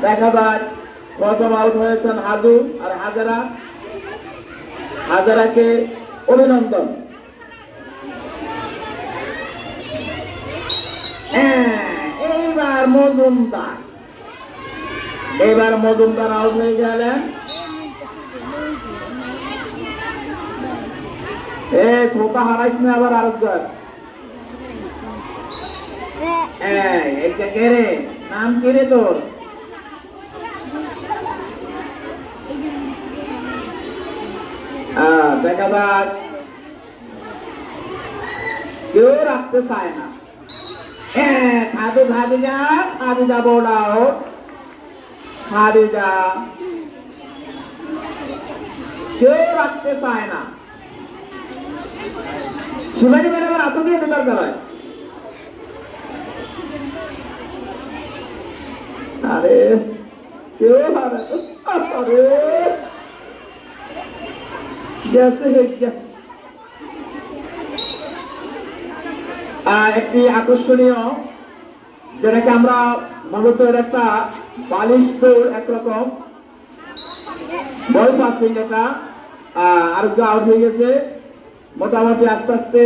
দেখা যাক প্রথম আউট হয়েছেন হাজু আর হাজারা। হাজারাকে অভিনন্দন। হ্যাঁ, এইবার মজুমদার। এবার মজুমদার আউট হয়ে গেলেন। এ হারাইস না আবার আরেকবার। রে? নাম কি রে তোর? দেখা যাক কেউ রাখতে চায় না। হ্যাঁ খাদু খাদি যা খাদি যা আউট খাদি যা। কেউ রাখতে চায় না। শিবাজি ম্যাডাম আবার এত দরকার হয় আরে, কেউ আরে। একটি আকর্ষণীয়, যেটাকে আমরা মূলত একটা বালিশ দৌড় একরকম। বল পাসিং এটা আউট হয়ে গেছে। মোটামুটি আস্তে আস্তে